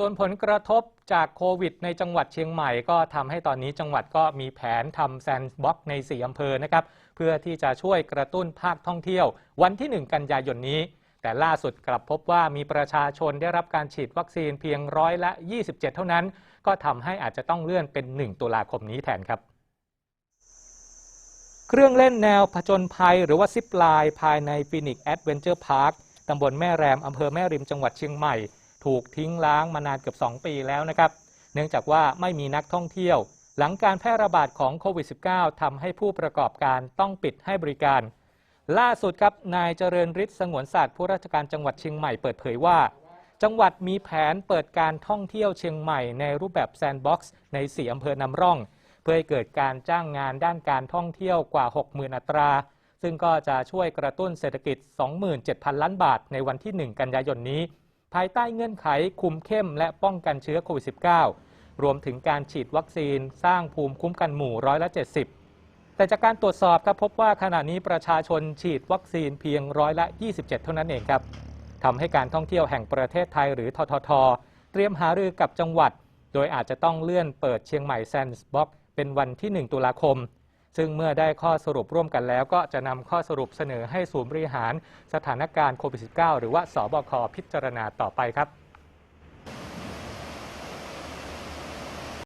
ส่วนผลกระทบจากโควิด ในจังหวัดเชียงใหม่ ก็ทำให้ตอนนี้จังหวัดก็มีแผนทำแซนด์บ็อกใน 4 อำเภอนะครับ เพื่อที่จะช่วยกระตุ้นภาคท่องเที่ยว วันที่ 1 กันยายนนี้ แต่ล่าสุดกลับพบว่ามีประชาชนได้รับการฉีดวัคซีนเพียงร้อยละ 27 เท่านั้น ก็ทำให้อาจจะต้องเลื่อนเป็น 1 ตุลาคมนี้แทนครับเครื่องเล่นแนวผจญภัยหรือว่าซิปไลน์ภายในฟินิกแอดเวนเจอร์พาร์คตำบลแม่แรมอำเภอแม่ริมจังหวัดเชียงใหม่ ถูกทิ้งล้างมานานเกือบ 2 ปีแล้วนะครับ เนื่องจากว่าไม่มีนักท่องเที่ยว หลังการแพร่ระบาดของโควิด -19 ทำให้ผู้ประกอบการต้องปิดให้บริการ ล่าสุดครับนายเจริญฤทธิ์สงวนศาสตร์ผู้ราชการจังหวัดเชียงใหม่เปิดเผยว่า จังหวัดมีแผนเปิดการท่องเที่ยวเชียงใหม่ในรูปแบบแซนด์บ็อกซ์ใน4อำเภอนำร่อง เพื่อให้เกิดการจ้างงานด้านการท่องเที่ยวกว่า 60,000 อัตราซึ่งก็จะช่วยกระตุ้นเศรษฐกิจ 27,000 ล้านบาทในวันที่ 1 กันยายนนี้ ภายใต้เงื่อนไขคุมเข้มและป้องกันเชื้อโควิด -19 รวมถึงการฉีดวัคซีนสร้างภูมิคุ้มกันหมู่ร้อยละ70 แต่จากการตรวจสอบครับพบว่าขณะนี้ประชาชนฉีดวัคซีนเพียงร้อยละ 27 เท่านั้นเองครับทำให้การท่องเที่ยวแห่งประเทศไทยหรือททท เตรียมหารือกับจังหวัด โดยอาจจะต้องเลื่อนเปิดเชียงใหม่แซนด์บ็อกเป็นวันที่ 1 ตุลาคม ซึ่งเมื่อได้ข้อสรุปร่วมกันแล้ว ก็จะนำข้อสรุปเสนอให้ศูนย์บริหารสถานการณ์โควิด -19 หรือว่าสบคพิจารณาต่อไปครับ